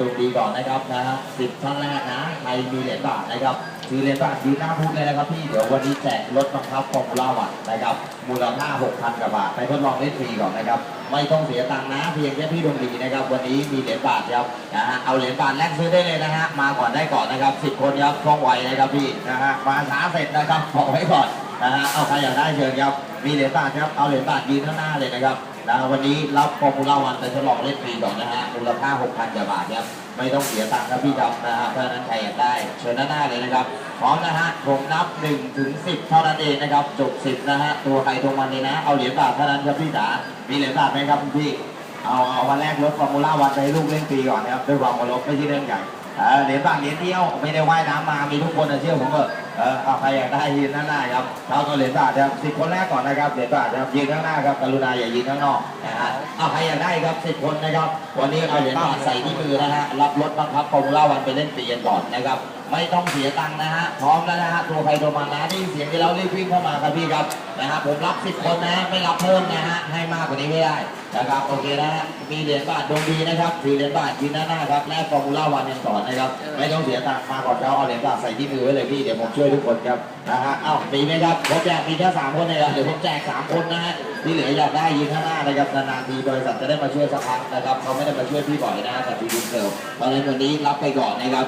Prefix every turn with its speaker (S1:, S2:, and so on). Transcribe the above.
S1: ดวงดีก่อนนะครับนะฮะสิบท่านแรกนะใครมีเหรียญบาทนะครับคือเหรียญบาทยืนหน้าพูดเลยนะครับพี่เดี๋ยววันนี้แจกรถบังคับฟอร์มูล่าวันนะครับมูลค่า6,000กว่าบาทไปทดลองเล่นฟรีก่อนนะครับไม่ต้องเสียตังค์นะ เพียงแค่พี่ดวงดีนะครับ วันนี้มีเหรียญบาทครับนะฮะเอาเหรียญบาทแลกซื้อได้เลยนะฮะมาก่อนได้ก่อนนะครับสิบคนครับคล่องไวนะครับพี่นะฮะมาช้าเสร็จนะครับบอกไว้ก่อนนะฮะเอาใครอยากได้เชิญครับมีเหรียญบาทครับเอาเหรียญบาทยืนข้างหน้าเลยนะครับ นะวันนี้รับฟอร์มูล่าวันไปทดลองเล่นฟรีก่อนนะฮะมูลค่า 6,000กว่าบาทครับไม่ต้องเสียตังค์ครับพี่ครับนะฮะเพราะฉะนั้นใครอยากได้เชิญด้านหน้าเลยนะครับพร้อมนะฮะผมนับ1ถึง10 เท่านั้นเองนะครับจบ 10 นะฮะตัวใครตัวมันเลยนะ เอาเหรียญบาทเท่านั้นครับพี่จ๋ามีเหรียญบาทไหมครับพี่เอาเอาวันแรกรถฟอร์มูล่าวันไปลูกเล่นฟรีก่อนนะครับด้วยความเคารพไม่ใช่เรื่องใหญ่เออเหรียญบาทเหรียญเดียวไม่ได้ว่ายน้ำมามีทุกคนนะเชื่อผมเถอะ เออเอาใครอยากได้ยืนด้านหน้าครับเอาตัวเหรียญบาทครับสิบคนแรกก่อนนะครับเหรียญบาทครับยืนข้างหน้าครับกรุณาอย่ายืนข้างนอกนะฮะเอาใครอยากได้ครับสิบคนนะครับ วันนี้เอาเหรียญบาทใส่ที่มือนะฮะรับรถบังคับฟอร์มูล่าวันไปเล่นฟรีกันก่อนนะครับ ไม่ต้องเสียตังค์นะฮะพร้อมแล้วนะฮะตัวใครตัวมันนะได้ยินเสียงที่เรารีบวิ่งเข้ามาครับพี่ครับนะฮะผมรับสิบคนนะไม่รับเพิ่มนะฮะให้มากกว่านี้ไม่ได้นะครับโอเคนะฮะมีเหรียญบาทดวงดีนะครับถือเหรียญบาทยืนหน้าหน้าครับแลกฟอร์มูล่าวันกันก่อนนะครับไม่ต้องเสียตังค์มาก่อนเราเอาเหรียญบาทใส่ที่มือไว้เลยพี่เดี๋ยวผมช่วยทุกคนครับนะฮะเอ้ามีไหมครับผมแจกมีแค่สามคนเลยครับเดี๋ยวผมแจกสามคนนะฮะที่เหลืออยากได้ยืนข้างหน้านะครับนานๆทีบริษัทจะได้มาช่วยสักครั้งนะครับเขาไม่ได้มาช่วยพี่บ่อยนะฮะกับทีมเซลเพราะฉะนั้นวันนี้รับไปก่อนนะครับ